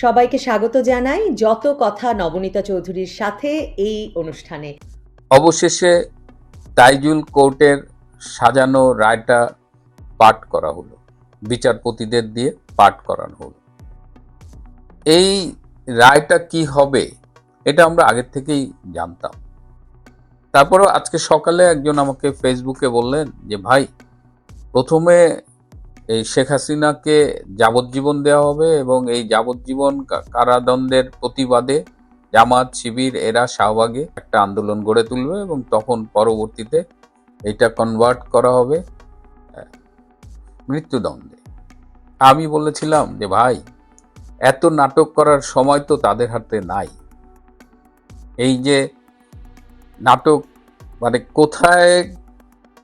সবাইকে স্বাগত জানাই যত কথা নবনীতা চৌধুরীর সাথে এই অনুষ্ঠানে। অবশেষে তাইজুল কোর্টের সাজানো রায়টা পাঠ করা হলো, বিচারপতিদের দিয়ে পাঠ করানো হলো। এই রায়টা কি হবে এটা আমরা আগের থেকেই জানতাম। তারপরেও আজকে সকালে একজন আমাকে ফেসবুকে বললেন যে, ভাই, প্রথমে এই শেখ হাসিনাকে যাবজ্জীবন দেওয়া হবে এবং এই যাবজ্জীবন কারাদণ্ডের প্রতিবাদে জামাত, শিবির এরা শাহবাগে একটা আন্দোলন গড়ে তুলবে এবং তখন পরবর্তীতে এটা কনভার্ট করা হবে মৃত্যুদণ্ডে। আমি বলেছিলাম যে ভাই, এত নাটক করার সময় তো তাদের হাতে নাই। এই যে নাটক মানে কোথায়,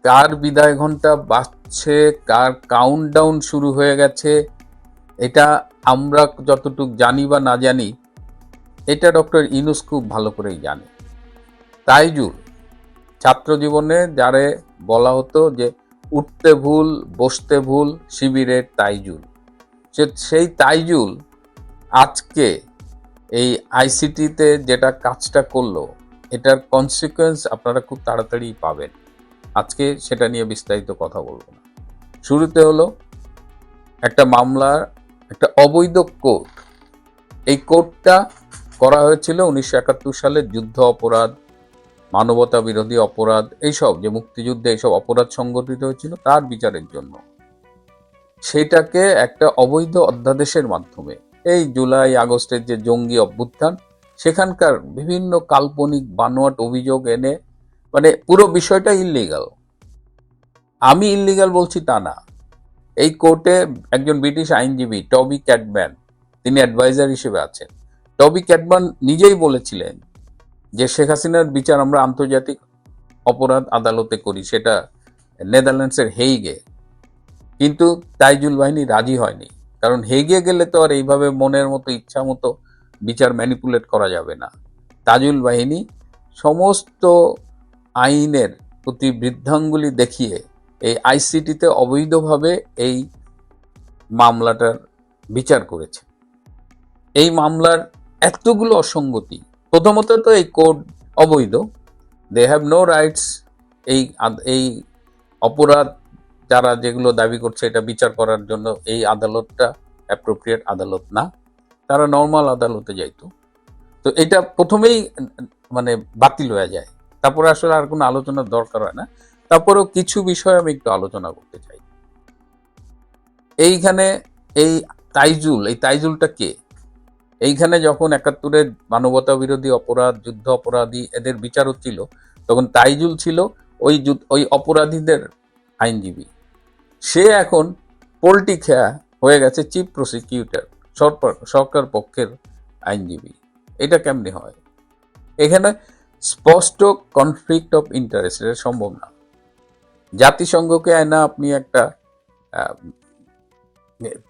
কার বিদায় ঘণ্টা বাজছে কার কাউন্টডাউন শুরু হয়ে গেছে, এটা আমরা যতটুকু জানি বা না জানি, এটা ডক্টর ইনুস খুব ভালো করেই জানে। তাইজুল ছাত্র জীবনে যারে বলা হতো যে, উঠতে ভুল, বসতে ভুল, শিবিরের তাইজুল। সে- সেই তাইজুল আজকে এই আইসিটিতে যেটা কাজটা করল, এটার কনসিকোয়েন্স আপনারা খুব তাড়াতাড়ি পাবেন। আজকে সেটা নিয়ে বিস্তারিত কথা বলব না। শুরুতে হলো একটা মামলার একটা অবৈধ কোর্ট। এই কোর্টটা করা হয়েছিল উনিশশো একাত্তর সালে যুদ্ধ অপরাধ, মানবতা বিরোধী অপরাধ, এইসব যে মুক্তিযুদ্ধে এইসব অপরাধ সংগঠিত হয়েছিল তার বিচারের জন্য। সেটাকে একটা অবৈধ অধ্যাদেশের মাধ্যমে এই জুলাই আগস্টের যে জঙ্গি অভ্যুত্থান, সেখানকার বিভিন্ন কাল্পনিক বানোয়াট অভিযোগ এনে মানে পুরো বিষয়টা ইল্লিগাল আমি ইল্লিগাল বলছি তা না। এই কোর্টে একজন ব্রিটিশ আইনজীবী, টবি ক্যাটম্যান, তিনি অ্যাডভাইজার হিসেবে আছেন। টবি ক্যাটম্যান নিজেই বলেছিলেন যে, শেখ হাসিনার বিচার আমরা আন্তর্জাতিক অপরাধ আদালতে করি, সেটা নেদারল্যান্ডসের হেইগে। কিন্তু তাইজুল বাহিনী রাজি হয়নি। কারণ হেগে গেলে তো আর এইভাবে মনের মতো, ইচ্ছা মতো বিচার ম্যানিপুলেট করা যাবে না। তাজুল বাহিনী সমস্ত আইনের প্রতি বৃদ্ধাঙ্গুলি দেখিয়ে এই আইসিটিতে অবৈধভাবে এই মামলাটার বিচার করেছে। এই মামলার এতগুলো অসঙ্গতি, প্রথমত তো এই কোড অবৈধ। দে হ্যাভ নো রাইটস এই এই অপরাধ যারা যেগুলো দাবি করছে এটা বিচার করার জন্য এই আদালতটা অ্যাপ্রোপ্রিয়েট আদালত না, তারা নর্মাল আদালতে যাইতো। তো এটা প্রথমেই মানে বাতিল হয়ে যায়। তারপরে আসলে আর কোনো আলোচনার দরকার হয় না। তারপরেও কিছু বিষয় আমি একটু আলোচনা করতে চাই। এইখানে এই তাইজুল, এই তাইজুলটা কে? এইখানে যখন একাত্তরের মানবতা বিরোধী অপরাধ, যুদ্ধ অপরাধী এদের বিচার হচ্ছিল, তখন তাইজুল ছিল ওই ওই অপরাধীদের আইনজীবী। সে এখন পোল্টি খেয়া হয়ে গেছে চিফ প্রসিকিউটর, সরকার সরকার পক্ষের আইনজীবী। এটা কেমনি হয়? এখানে স্পষ্ট কনফ্লিক্ট অফ ইন্টারেস্ট এটা সম্ভব না। জাতিসংঘকে আয়না আপনি একটা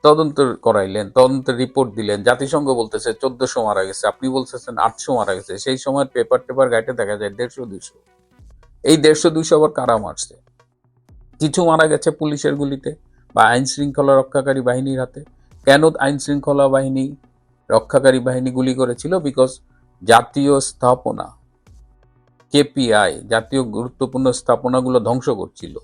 তদন্ত করাইলেন, তদন্তের রিপোর্ট দিলেন। জাতিসংঘ বলতেছে চোদ্দশো মারা গেছে, আপনি বলতেছেন আটশো মারা গেছে। সেই সময় পেপার টেপার গাইটে দেখা যায় দেড়শো, দুইশো। এই দেড়শো, দুইশো আবার কারা মারছে? কিছু মারা গেছে পুলিশের গুলিতে বা আইন শৃঙ্খলা রক্ষাকারী বাহিনীর হাতে। কেন আইন শৃঙ্খলা বাহিনী রক্ষাকারী বাহিনী গুলি করেছিল? বিকজ জাতীয় স্থাপনা কেপিআই জাতীয় গুরুত্বপূর্ণ স্থাপনাগুলো ধ্বংস করছিল।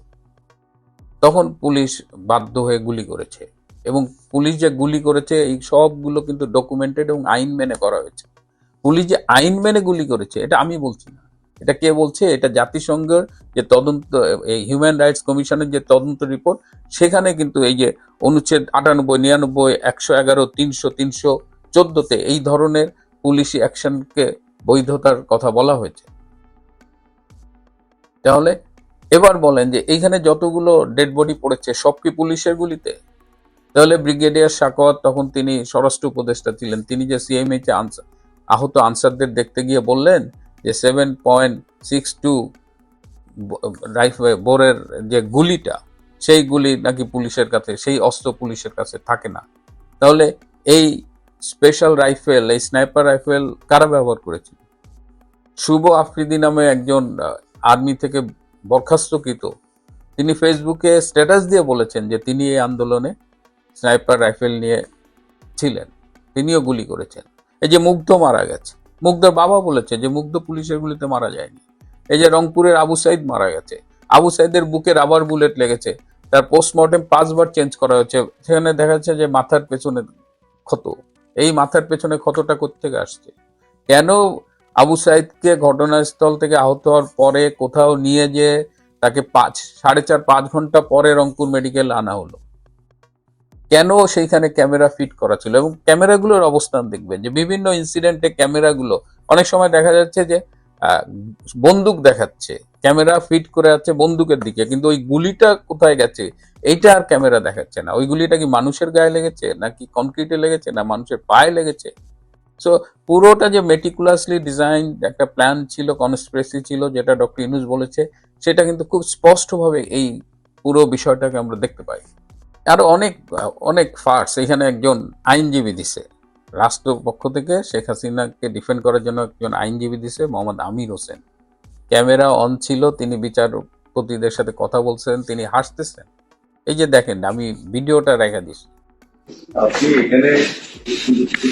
তখন পুলিশ বাধ্য হয়ে গুলি করেছে এবং পুলিশ যে গুলি করেছে, এই সবগুলো কিন্তু ডকুমেন্টেড এবং আইন মেনে করা হয়েছে। পুলিশ যে আইন মেনে গুলি করেছে, এটা আমি বলছি না। এটা কে বলছে? এটা জাতিসংঘের যে তদন্ত, এই হিউম্যান রাইটস কমিশনের যে তদন্ত রিপোর্ট সেখানে কিন্তু এই যে অনুচ্ছেদ আটানব্বই, নিরানব্বই, একশো এগারো, তিনশো তিনশো চোদ্দতে এই ধরনের পুলিশি অ্যাকশনকে বৈধতার কথা বলা হয়েছে। তাহলে এবার বলেন যে এইখানে যতগুলো ডেড বডি পড়েছে, সব কি পুলিশের গুলিতে? তাহলে ব্রিগেডিয়ার সাকওয়াত তখন তিনি স্বরাষ্ট্র উপদেষ্টা ছিলেন। তিনি যে সিএমএইচে আনসার আহত আনসারদের দেখতে গিয়ে বললেন যে seven point six two rifle বোরের যে গুলিটা, সেই গুলি নাকি পুলিশের কাছে, সেই অস্ত্র পুলিশের কাছে থাকে না। তাহলে এই স্পেশাল রাইফেল এই স্নাইপার রাইফেল কারা ব্যবহার করেছিল? শুভ আফ্রিদি নামে একজন আর্মি থেকে বরখাস্তকৃত। তিনি ফেসবুকে স্ট্যাটাস দিয়ে বলেছেন যে তিনি এই আন্দোলনে স্নাইপার রাইফেল নিয়ে ছিলেন। তিনিও গুলি করেছেন। এই যে মুগ্ধ মারা গেছে। মুগ্ধর বাবা বলেছে যে মুগ্ধ পুলিশের গুলিতে মারা যায়নি। এই যে রংপুরের আবু সাইদ মারা গেছে। আবু সাইদের বুকে রাবার বুলেট লেগেছে। তার পোস্টমর্টেম পাঁচবার চেঞ্জ করা হয়েছে। সেখানে দেখা যাচ্ছে যে মাথার পেছনে ক্ষত। এই মাথার পেছনে ক্ষতটা কোত্থেকে আসছে? কেন আবু সাইদকে ঘটনাস্থল থেকে আহত হওয়ার পরে কোথাও নিয়ে যে তাকে পাঁচ, সাড়ে চার, পাঁচ ঘণ্টা পরে রংপুর মেডিকেল আনা হলো। কেন সেইখানে ক্যামেরা ফিট করা ছিল এবং ক্যামেরাগুলোর অবস্থান দেখবেন যে বিভিন্ন ইনসিডেন্টে ক্যামেরাগুলো, অনেক সময় দেখা যাচ্ছে যে বন্দুক দেখাচ্ছে, ক্যামেরা ফিট করে আছে বন্দুকের দিকে, কিন্তু ওই গুলিটা কোথায় গেছে, এইটা আর ক্যামেরা দেখাচ্ছে না। ওই গুলিটা কি মানুষের গায়ে লেগেছে, নাকি কনক্রিটে লেগেছে, না মানুষের পায়ে লেগেছে? সো পুরোটা যে মেটিকুলাসলি ডিজাইন একটা প্ল্যান ছিল কনস্পিরেসি ছিল, যেটা ডক্টর ইনুস বলেছে, সেটা কিন্তু খুব স্পষ্টভাবে এই পুরো বিষয়টাকে আমরা দেখতে পাই। আরও অনেক অনেক ফার্স এখানে একজন আইনজীবী দিছে। রাষ্ট্রপক্ষ থেকে শেখ হাসিনাকে ডিফেন্ড করার জন্য একজন আইনজীবী দিছে, মোহাম্মদ আমির হোসেন। ক্যামেরা অন ছিল, তিনি বিচারপতিদের সাথে কথা বলছেন, তিনি হাসতেছেন। এই যে দেখেন, আমি ভিডিওটা রেখে দিছি আপনি এখানে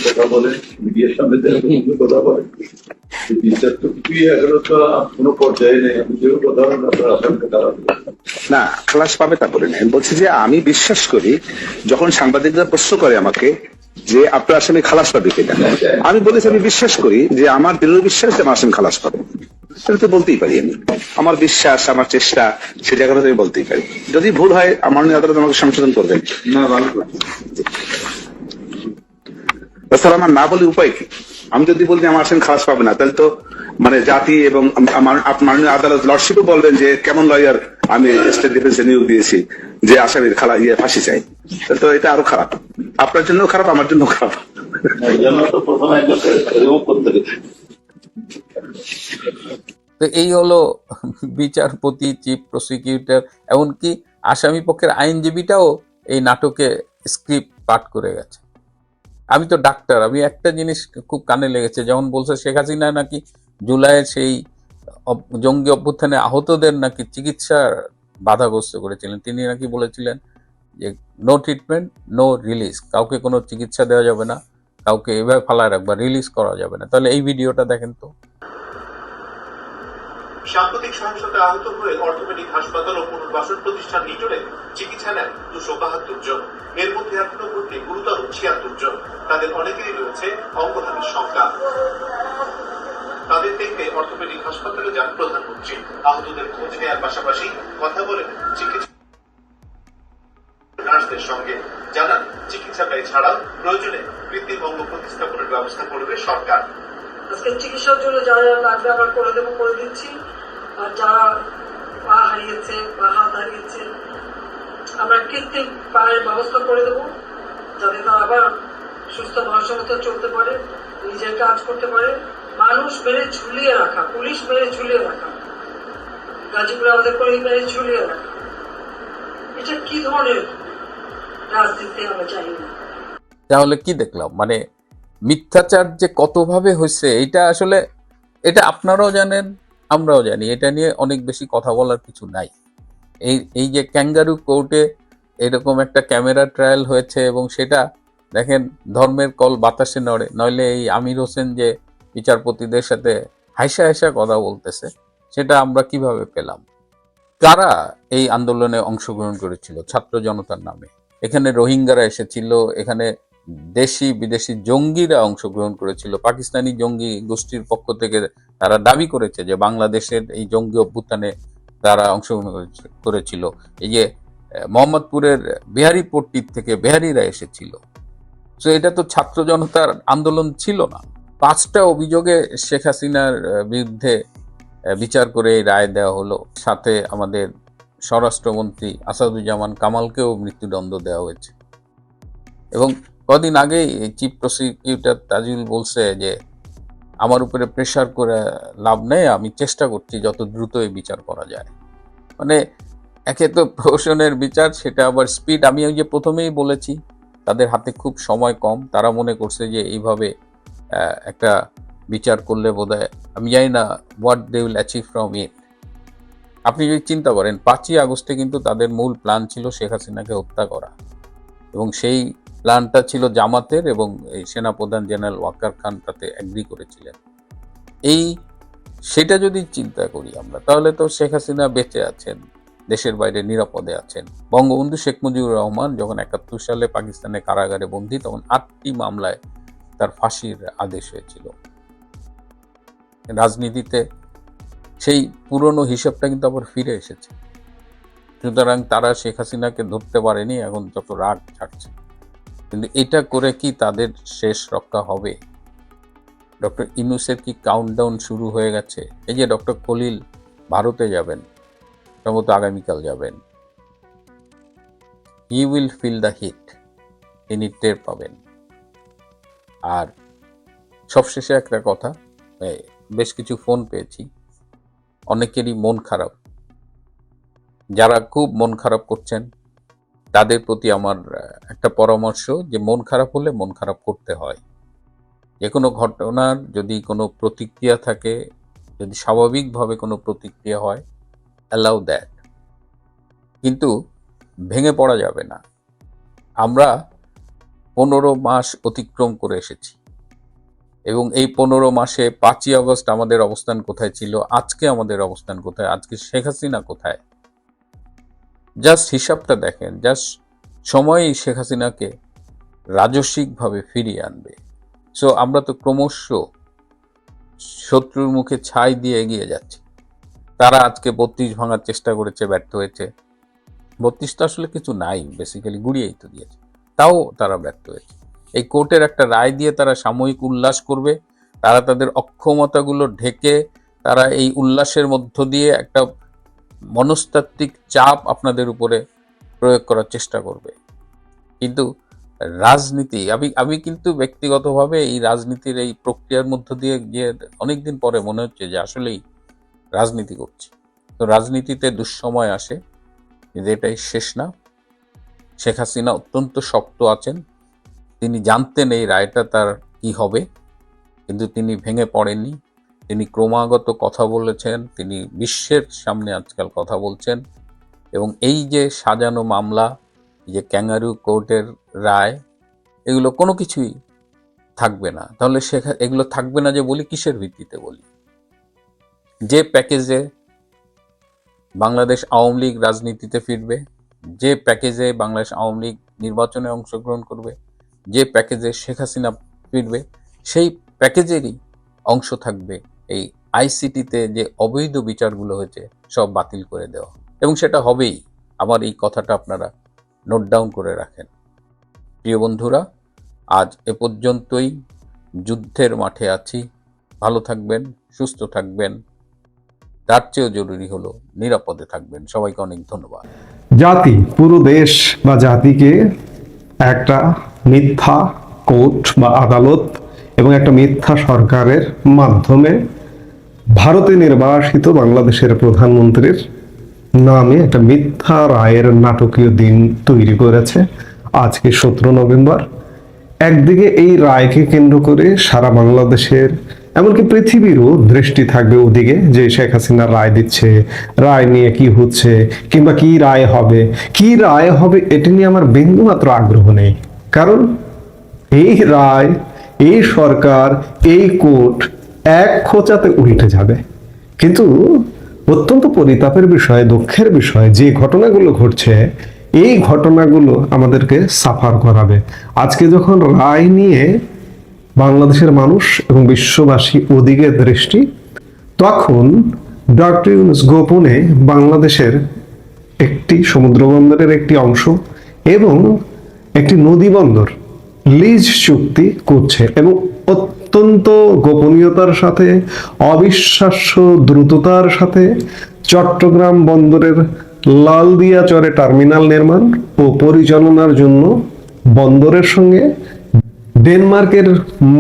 কথা বলেন, মিডিয়ার সামনে কথা বলেন। বিচার তো কিছুই এখনও তো কোনো পর্যায়ে নেই আমি আপনার আসামকে না ক্লাস পাবে তা বলে না আমি বলছি যে আমি বিশ্বাস করি, যখন সাংবাদিকরা প্রশ্ন করে আমাকে যে আপনার আসামি খালাস পাবে কিনা আমি বলেছি আমি বিশ্বাস করি যে আমার দৃঢ় বিশ্বাস যে আমার আসামি খালাস পাবে। সেটা তো বলতেই পারি আমি। আমার বিশ্বাস আমার চেষ্টা সে জায়গাটা আমি বলতেই পারি। যদি ভুল হয় আমার নিয়ে আদালত আমাকে সংশোধন করবেন। তাছাড়া আমার না বলে উপায় কি? আমি যদি বলি আমার আসামি খালাস পাবে না তাহলে তো মানে জাতি এবং মাননীয় আদালত লর্ডশিপও বলবেন যে কেমন লয়ার আমি স্টেট ডিফেন্সে নিয়োগ দিয়েছি, যে আসামির খালা ইয়ে ফাঁসি চাই। তো এটা আরও খারাপ। আপনার জন্য খারাপ, আমার জন্য খারাপ। এই হলো বিচারপতি চিফ প্রসিকিউটর এমনকি আসামি পক্ষের আইনজীবীটাও এই নাটকে স্ক্রিপ্ট পাঠ করে গেছে। আমি তো ডাক্তার আমি একটা জিনিস খুব কানে লেগেছে, যেমন বলছে শেখ হাসিনা নাকি জুলাইয়ের সেই জঙ্গি অভ্যুত্থানে আহতদের নাকি চিকিৎসা বাধাগ্রস্ত করেছিলেন। তিনি নাকি বলেছিলেন যে নো ট্রিটমেন্ট নো রিলিজ কাউকে কোনো চিকিৎসা দেওয়া যাবে না, কাউকে এভাবে ফালায় রাখবা রিলিজ করা যাবে না। তাহলে এই ভিডিওটা দেখেন তো। সাম্প্রতিক আহত হয়ে অর্থোপেডিক হাসপাতাল ও পুনর্বাসন প্রতিষ্ঠান নিটোরে চিকিৎসা নেন দুশো বাহাত্তর জন। এর মধ্যে এখনও গুরুতর ছিয়াত্তর জন। তাদের অনেকেরই রয়েছে অঙ্গহানির তাদের দেখতে অর্থোপেডিক হাসপাতালে যান প্রধানমন্ত্রী। আহতদের খোঁজ নেওয়ার পাশাপাশি কথা বলেন চিকিৎসা নার্সদের সঙ্গে। জানান চিকিৎসা ব্যয় ছাড়াও প্রয়োজনে কৃত্রিম অঙ্গ প্রতিস্থাপনের ব্যবস্থা করবে সরকার। আজকে চিকিৎসার জন্য যারা লাগবে করে দেবো, করে দিচ্ছি। আর যারা পা হারিয়েছে, বা হাত হারিয়েছে, আমরা কৃত্রিম পায়ের ব্যবস্থা করে দেবো, যাতে তারা আবার সুস্থ মানুষের মতো চলতে পারে, নিজের কাজ করতে পারে। মানুষ মেরে ঝুলিয়ে রাখা, পুলিশ মেরে ঝুলিয়ে রাখা। গাজীপুরে আমাদের করে মেরে ঝুলিয়ে রাখা। এটা কি ধরনের রাজনীতি আমরা চাই না। তাহলে কি দেখলাম? মানে মিথ্যাচার যে কতভাবে হয়েছে এটা আসলে, এটা আপনারাও জানেন, আমরাও জানি, এটা নিয়ে অনেক বেশি কথা বলার কিছু নাই। এই এই যে ক্যাঙ্গারু কোর্টে এরকম একটা ক্যামেরা ট্রায়াল হয়েছে এবং সেটা দেখেন ধর্মের কল বাতাসে নড়ে, নইলে এই আমির হোসেন যে বিচারপতিদের সাথে হাইসা হাইসা কথা বলতেছে, সেটা আমরা কীভাবে পেলাম? কারা এই আন্দোলনে অংশগ্রহণ করেছিল ছাত্র জনতার নামে? এখানে রোহিঙ্গারা এসেছিল, এখানে দেশি, বিদেশি জঙ্গিরা অংশগ্রহণ করেছিল, পাকিস্তানি জঙ্গি গোষ্ঠীর পক্ষ থেকে তারা দাবি করেছে যে বাংলাদেশের এই জঙ্গি অভ্যুত্থানে তারা অংশগ্রহণ করেছিল। এই যে মোহাম্মদপুরের মোহাম্মদপুরের বিহারিপট্টির থেকে বিহারিরা এসেছিল। তো এটা তো ছাত্র জনতার আন্দোলন ছিল না। পাঁচটা অভিযোগে শেখ হাসিনার বিরুদ্ধে বিচার করে এই রায় দেওয়া হলো। সাথে আমাদের স্বরাষ্ট্রমন্ত্রী আসাদুজ্জামান কামালকেও মৃত্যুদণ্ড দেওয়া হয়েছে। এবং কদিন আগেই চিফ প্রসিকিউটর তাজুল বলছে যে, আমার উপরে প্রেশার করে লাভ নেই, আমি চেষ্টা করছি যত দ্রুত এই বিচার করা যায়। মানে একে তো প্রহসনের বিচার, সেটা আবার স্পিড। আমি ওই যে প্রথমেই বলেছি, তাদের হাতে খুব সময় কম। তারা মনে করছে যে, এইভাবে একটা বিচার করলে বোধহয়, আমি জানি না what they will achieve from it আপনি যদি চিন্তা করেন, পাঁচই আগস্টে কিন্তু তাদের মূল প্ল্যান ছিল শেখ হাসিনাকে হত্যা করা। এবং সেই প্ল্যানটা ছিল জামাতের এবং এই সেনাপ্রধান জেনারেল ওয়াকার খান তাতে অ্যাগ্রি করেছিলেন। এই, সেটা যদি চিন্তা করি আমরা, তাহলে তো শেখ হাসিনা বেঁচে আছেন, দেশের বাইরে নিরাপদে আছেন। বঙ্গবন্ধু শেখ মুজিবুর রহমান যখন একাত্তর সালে পাকিস্তানে কারাগারে বন্দী, তখন আটটি মামলায় তার ফাঁসির আদেশ হয়েছিল। রাজনীতিতে সেই পুরনো হিসাবটা কিন্তু আবার ফিরে এসেছে। সুতরাং তারা শেখ হাসিনাকে ধরতে পারেনি, এখন যত রাগ ছাড়ছে। কিন্তু এটা করে কি তাদের শেষ রক্ষা হবে? ডক্টর ইনুসের কি কাউন্টডাউন শুরু হয়ে গেছে? এই যে ডক্টর খলিল ভারতে যাবেন, সম্ভবত আগামীকাল যাবেন। He will feel the heat তিনি টের পাবেন। আর সবশেষে একটা কথা বেশ কিছু ফোন পেয়েছি। অনেকেরই মন খারাপ। যারা খুব মন খারাপ করছেন, তাদের প্রতি আমার একটা পরামর্শ যে মন খারাপ হলে মন খারাপ করতে হয়। যে কোনো ঘটনার যদি কোনো প্রতিক্রিয়া থাকে, যদি স্বাভাবিকভাবে কোনো প্রতিক্রিয়া হয় অ্যালাউ দ্যাট কিন্তু ভেঙে পড়া যাবে না। আমরা পনেরো মাস অতিক্রম করে এসেছি। এবং এই পনেরো মাসে পাঁচই আগস্ট আমাদের অবস্থান কোথায় ছিল, আজকে আমাদের অবস্থান কোথায়, আজকে শেখ হাসিনা কোথায়? জাস্ট হিসাবটা দেখেন, জাস্ট সময়ই শেখ হাসিনাকে রাজস্বিকভাবে ফিরিয়ে আনবে। সো আমরা তো ক্রমশ শত্রুর মুখে ছাই দিয়ে এগিয়ে যাচ্ছি। তারা আজকে বত্রিশ ভাঙার চেষ্টা করেছে, ব্যর্থ হয়েছে। বত্রিশ তো আসলে কিছু নাই বেসিক্যালি গুড়িয়েই তো দিয়েছে। তাও তারা ব্যর্থ হয়েছে এই কোর্টের একটা রায় দিয়ে তারা সাময়িক উল্লাস করবে, তারা তাদের অক্ষমতাগুলো ঢেকে তারা এই উল্লাসের মধ্য দিয়ে একটা মনস্তাত্ত্বিক চাপ আপনাদের উপরে প্রয়োগ করার চেষ্টা করবে। কিন্তু রাজনীতি, আমি আমি কিন্তু ব্যক্তিগতভাবে এই রাজনীতির এই প্রক্রিয়ার মধ্য দিয়ে গিয়ে অনেকদিন পরে মনে হচ্ছে যে আসলেই রাজনীতি করছি। তো রাজনীতিতে দুঃসময় আসে, কিন্তু এটাই শেষ না। শেখ হাসিনা অত্যন্ত শক্ত আছেন। তিনি জানতেন এই রায়টা তার কি হবে, কিন্তু তিনি ভেঙে পড়েননি। তিনি ক্রমাগত কথা বলেছেন, তিনি বিশ্বের সামনে আজকাল কথা বলছেন এবং এই যে সাজানো মামলা যে ক্যাঙ্গারু কোর্টের রায়, এগুলো কোনো কিছুই থাকবে না। তাহলে শেখা, এগুলো থাকবে না যে বলি কিসের ভিত্তিতে বলি? যে প্যাকেজে বাংলাদেশ আওয়ামী লীগ রাজনীতিতে ফিরবে যে প্যাকেজে বাংলাদেশ আওয়ামী লীগ নির্বাচনে অংশগ্রহণ করবে, যে প্যাকেজে শেখ হাসিনা ফিরবে, সেই প্যাকেজেরই অংশ থাকবে এই আইসিটিতে যে অবৈধ বিচারগুলো হয়েছে, সব বাতিল করে দেওয়া। এবং সেটা হবেই। আমার এই কথাটা আপনারা নোট ডাউন করে রাখেন। প্রিয় বন্ধুরা, আজ এ পর্যন্তই। যুদ্ধের মাঠে আছি। ভালো থাকবেন, সুস্থ থাকবেন। তার চেয়েও জরুরি হলো নিরাপদে থাকবেন। সবাইকে অনেক ধন্যবাদ। জাতি, পুরো দেশ বা জাতিকে একটা মিথ্যা কোর্ট বা আদালত এবং একটা মিথ্যা সরকারের মাধ্যমে ভারতে নির্বাসিত বাংলাদেশের প্রধানমন্ত্রীর নামে একটা মিথ্যা রায়ের নাটকীয় দিন তৈরি করেছে। আজকে সতেরো নভেম্বর। একদিকে এই রায়কে কেন্দ্র করে সারা বাংলাদেশের এমনকি পৃথিবীরও দৃষ্টি থাকবে ওদিকে যে শেখ হাসিনা রায় দিচ্ছে, রায় নিয়ে কি হচ্ছে, কিংবা কি রায় হবে, কি রায় হবে এটা নিয়ে আমার বিন্দুমাত্র আগ্রহ নেই। কারণ এই রায়, এই সরকার, এই কোর্ট এক খোঁচাতে উল্টে যাবে। কিন্তু অত্যন্ত পরিতাপের বিষয়, দুঃখের বিষয়, যে ঘটনাগুলো ঘটছে, এই ঘটনাগুলো আমাদেরকে সাফার করাবে। আজকে যখন রায় নিয়ে বাংলাদেশের মানুষ এবং বিশ্ববাসী ওদিকে দৃষ্টি, তখন ডক্টর ইউনুস গোপনে বাংলাদেশের একটি সমুদ্র বন্দরের একটি অংশ এবং একটি নদী বন্দর লিজ চুক্তি করছে এবং অত্যন্ত গোপনীয়তার সাথে, অবিশ্বাস্য দ্রুততার সাথে চট্টগ্রাম বন্দরের লালদিয়া চরে টার্মিনাল নির্মাণ ও পরিচালনার জন্য বন্দরের সঙ্গে ডেনমার্কের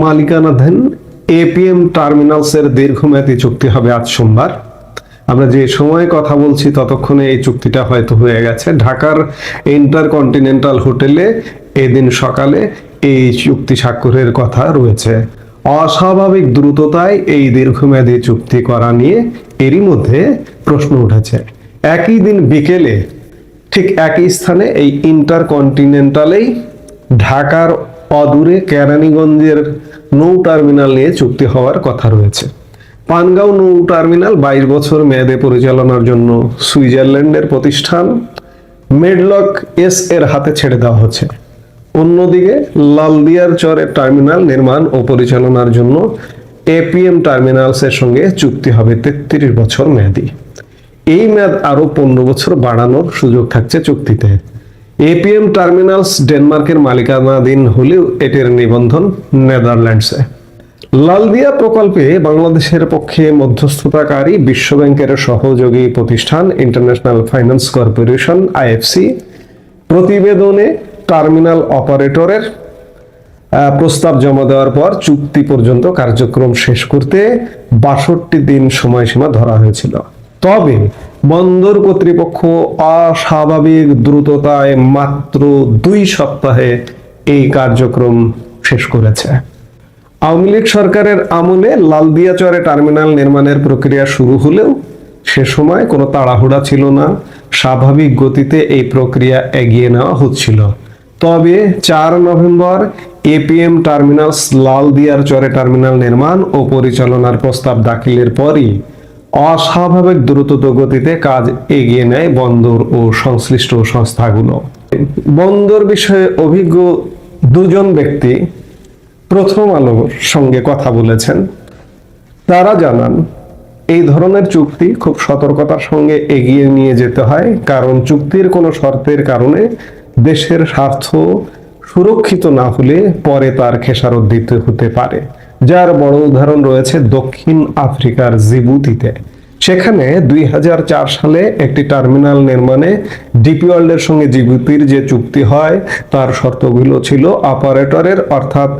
মালিকানাধীন এপিএম টার্মিনালসের দীর্ঘমেয়াদী চুক্তি হবে আজ সোমবার। আমরা যে সময় কথা বলছি ততক্ষণে এই চুক্তিটা হয়তো হয়ে গেছে। ঢাকার ইন্টারকন্টিনেন্টাল হোটেলে এদিন সকালে এই চুক্তি স্বাক্ষরের কথা রয়েছে। অস্বাভাবিক দ্রুততায় এই দীর্ঘমেয়াদী চুক্তি করা নিয়ে এরই মধ্যে প্রশ্ন উঠেছে। একই দিন বিকেলে ঠিক একই স্থানে এই ইন্টারকন্টিনেন্টালেই ঢাকার অদূরে কেরানীগঞ্জের নৌ টার্মিনাল নিয়ে চুক্তি হওয়ার কথা রয়েছে। পানগাঁও নৌ টার্মিনাল বাইশ বছর মেয়াদে পরিচালনার জন্য সুইজারল্যান্ডের প্রতিষ্ঠান মেডলক এস এর হাতে ছেড়ে দেওয়া হচ্ছে। অন্যদিকে লালদিয়ার চরের টার্মিনাল নির্মাণ ও পরিচালনার জন্য এপিএম টার্মিনালসের সঙ্গে চুক্তি হবে তেত্রিশ বছর মেয়াদী। এই মেয়াদ আরও পনেরো বছর বাড়ানোর সুযোগ থাকছে চুক্তিতে। এপিএম টার্মিনালস ডেনমার্কের মালিকানাধীন হলেও এটির নিবন্ধন নেদারল্যান্ডসে। লালদিয়া প্রকল্পে বাংলাদেশের পক্ষে মধ্যস্থতাকারী বিশ্বব্যাংকের সহযোগী প্রতিষ্ঠান ইন্টারন্যাশনাল ফাইন্যান্স কর্পোরেশন আইএফসি প্রতিবেদনে টার্মিনাল অপারেটরের প্রস্তাব জমা দেওয়ার পর চুক্তি পর্যন্ত কার্যক্রম শেষ করতে বাষট্টি দিন সময়সীমা ধরা হয়েছিল। তবে বন্দর কর্তৃপক্ষ অস্বাভাবিক দ্রুততায় মাত্র দুই সপ্তাহে এই কার্যক্রম শেষ করেছে। আওয়ামী লীগ সরকারের আমলে লালদিয়া চরে টার্মিনাল নির্মাণের প্রক্রিয়া শুরু হলেও সে সময় কোনো তাড়াহুড়া ছিল না। স্বাভাবিক গতিতে এই প্রক্রিয়া এগিয়ে নেওয়া হচ্ছিল। তবে চার নভেম্বর এপিএম টার্মিনালস লালদিয়ার চরে টার্মিনাল নির্মাণ ও পরিচালনার প্রস্তাব দাখিলের পরই অস্বাভাবিক দ্রুত গতিতে কাজ এগিয়ে নেয় বন্দর ও সংশ্লিষ্ট সংস্থাগুলো। বন্দর বিষয়ে অভিজ্ঞ দুজন ব্যক্তি প্রথম আলোর সঙ্গে কথা বলেছেন। তারা জানান, এই ধরনের চুক্তি খুব সতর্কতার সঙ্গে এগিয়ে নিয়ে যেতে হয়, কারণ চুক্তির কোনো শর্তের কারণে দেশের স্বার্থ সুরক্ষিত না হলে পরে তার খেসারত দিতে হতে পারে। যার বড় উদাহরণ রয়েছে দক্ষিণ আফ্রিকার জিবুতিতে। সেখানে দুই হাজার চার সালে একটি টার্মিনাল নির্মাণে ডিপি ওয়ার্ল্ডের সঙ্গে জিবুতির যে চুক্তি হয়, তার শর্তগুলো ছিল অপারেটরের অর্থাৎ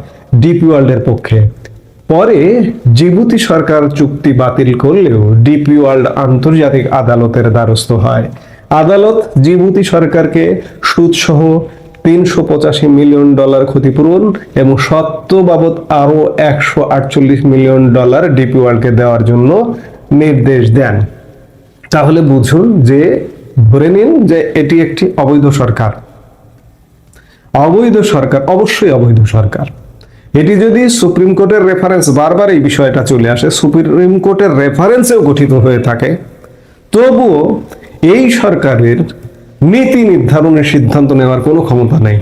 ডিপি ওয়ার্ল্ডের পক্ষে। পরে জিবুতি সরকার চুক্তি বাতিল করলেও ডিপি ওয়ার্ল্ড আন্তর্জাতিক আদালতের দ্বারস্থ হয়। আদালত জিবুতি সরকারকে সুদসহ তিনশো পঁচাশি মিলিয়ন ডলার ক্ষতিপূরণ এবং সত্য বাবদ আরও একশো আটচল্লিশ মিলিয়ন ডলার ডিপি ওয়ার্ল্ডকে দেওয়ার জন্য নির্দেশ দেন। তাহলে বুঝুন যে, ধরে নিন যে এটি একটি অবৈধ সরকার। অবৈধ সরকার, অবশ্যই অবৈধ সরকার। এটি যদি সুপ্রিম কোর্টের রেফারেন্স বারবার এই বিষয়টা চলে আসে, সুপ্রিম কোর্টের রেফারেন্সেও গঠিত হয়ে থাকে, তবুও এই সরকারের নীতি নির্ধারণের সিদ্ধান্ত নেওয়ার কোনো ক্ষমতা নেই।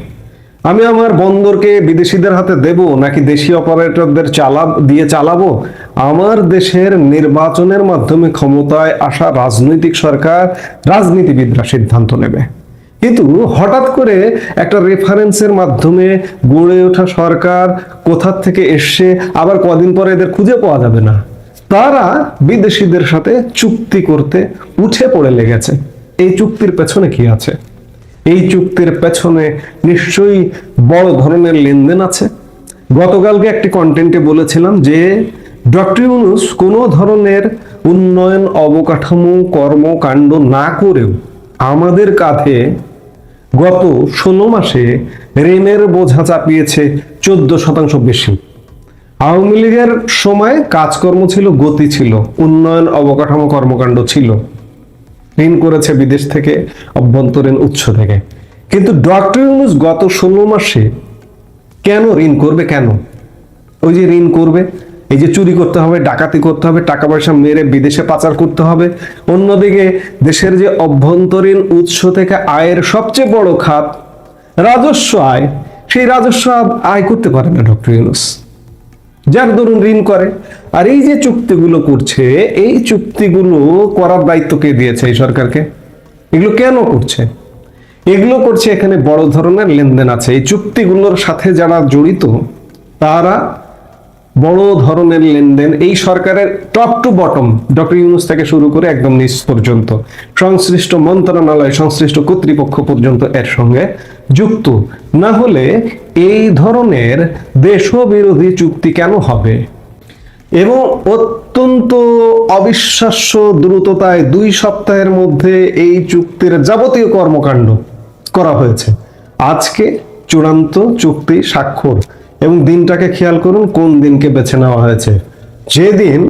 আমি আমার বন্দরকে বিদেশিদের হাতে দেব নাকি দেশি অপারেটরদের চালা, দিয়ে চালাবো? আমার দেশের নির্বাচনের মাধ্যমে ক্ষমতায় আসা রাজনৈতিক সরকার রাজনীতিবিদরা সিদ্ধান্ত নেবে। কিন্তু হঠাৎ করে একটা রেফারেন্সের মাধ্যমে গড়ে ওঠা সরকার কোথা থেকে এসছে, আবার কদিন পরে এদের খুঁজে পাওয়া যাবে না। তারা বিদেশিদের সাথে চুক্তি করতে উঠে পড়ে লেগেছে। এই চুক্তির পেছনে কি আছে? এই চুক্তির পেছনে নিশ্চয়ই বড় ধরনের লেনদেন আছে। গতকালকে একটি কন্টেন্টে বলেছিলাম যে ডক্টর ইউনুস কোনো ধরনের উন্নয়ন অবকাঠামো, কর্মকাণ্ড না করেও আমাদের কাঁধে গত ষোলো মাসে ঋণের বোঝা চাপিয়েছে চোদ্দ শতাংশ বেশি। আওয়ামী লীগের সময় কাজকর্ম ছিল, গতি ছিল, উন্নয়ন অবকাঠামো, কর্মকাণ্ড ছিল। ঋণ করেছে বিদেশ থেকে অভ্যন্তরীণ উৎস থেকে। কিন্তু ডক্টর ইউনুস গত ষোলো মাসে কেন ঋণ করবে কেন? ওই যে ঋণ করবে, এই যে চুরি করতে হবে, ডাকাতি করতে হবে, টাকা পয়সা মেরে বিদেশে পাচার করতে হবে, অন্যদিকে দেশের যে অভ্যন্তরীণ উৎস থেকে আয়ের সবচেয়ে বড় খাত রাজস্ব আয়, সেই রাজস্ব আয় করতে পারে না ডক্টর ইউনুস। যার ধরুন, ঋণ করে। আর এই যে চুক্তিগুলো করছে, এই চুক্তিগুলো করার দায়িত্ব কে দিয়েছে এই সরকারকে? এগুলো কেন করছে? এগুলো করছে এখানে বড় ধরনের লেনদেন আছে। এই চুক্তিগুলোর সাথে যারা জড়িত, তারা বড় ধরনের লেনদেন এই সরকারের top to bottom doctor Yunus থেকে শুরু করে একদম নিচ পর্যন্ত, সংশ্লিষ্ট মন্ত্রণালয়, সংশ্লিষ্ট কর্তৃপক্ষ পর্যন্ত এর সঙ্গে যুক্ত। না হলে এই ধরনের দেশবিরোধী চুক্তি কেন হবে? এবং অত্যন্ত অবিশ্বাস্য দ্রুততায় দুই সপ্তাহের মধ্যে এই চুক্তির যাবতীয় কর্মকাণ্ড করা হয়েছে। আজকে চূড়ান্ত চুক্তি স্বাক্ষর। এবং দিনটাকে খেয়াল করুন কোন দিনকে বেছে নেওয়া হয়েছে। যেদিন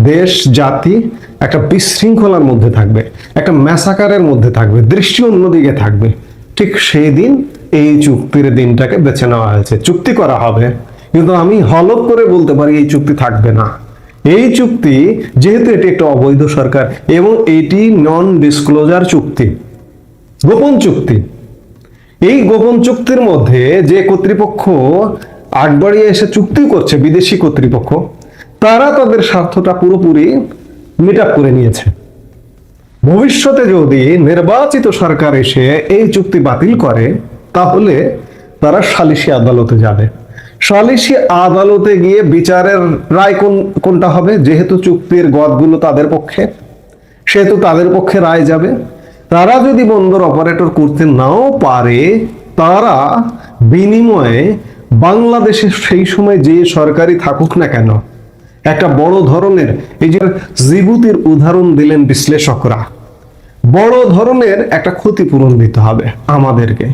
দেশ, জাতি একটা বিশৃঙ্খলার মধ্যে থাকবে, একটা ম্যাসাকারের মধ্যে থাকবে, দৃষ্টি অন্যদিকে থাকবে, ঠিক সেই দিন এই চুক্তির দিনটাকে বেছে নেওয়া হয়েছে। চুক্তি করা হবে। কিন্তু আমি হলপ করে বলতে পারি এই চুক্তি থাকবে না। এই চুক্তি যেহেতু এটি একটা অবৈধ সরকার এবং এটি নন ডিসক্লোজার চুক্তি, গোপন চুক্তি। এই গোপন চুক্তির মধ্যে যে কর্তৃপক্ষ আগ বাড়িয়ে এসে চুক্তি করছে বিদেশি কর্তৃপক্ষ। তারা তাদের স্বার্থটা পুরোপুরি মিট করে নিয়েছে। ভবিষ্যতে যদি নির্বাচিত সরকার এসে এই চুক্তি বাতিল করে, তাহলে তারা সালিশি আদালতে যাবে। সালিশি আদালতে গিয়ে বিচারের রায় কোন, কোনটা হবে? যেহেতু চুক্তির গদগুলো তাদের পক্ষে, সেহেতু তাদের পক্ষে রায় যাবে। তারা যদি বন্দর অপারেটর করতে নাও পারে, তারা বিনিময়ে বাংলাদেশে সেই সময় যে সরকারি থাকুক না কেন, একটা বড় ধরনের এই যে জিবুতির উদাহরণ দিলেন বিশ্লেষকরা, বড় ধরনের একটা ক্ষতিপূরণ দিতে হবে আমাদেরকে।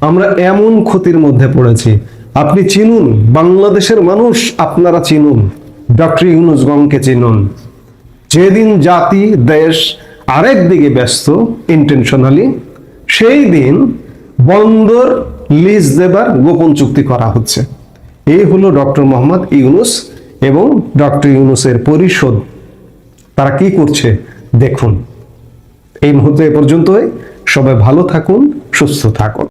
আমরা এমন ক্ষতির মধ্যে পড়েছি। আপনি চিনুন, বাংলাদেশের মানুষ আপনারা চিনুন, ডক্টর ইউনুস গংকে চিনুন। যেদিন জাতি, দেশ আরেক দিকে ব্যস্ত ইন্টেনশনালি সেই দিন বন্দর লিজ দেবার গোপন চুক্তি করা হচ্ছে। এই হলো ডক্টর মোহাম্মদ ইউনুস এবং ডক্টর ইউনুসের পরিষদ তারা কি করছে দেখুন। এই মুহূর্তে এ পর্যন্তই। সবাই ভালো থাকুন, সুস্থ থাকুন।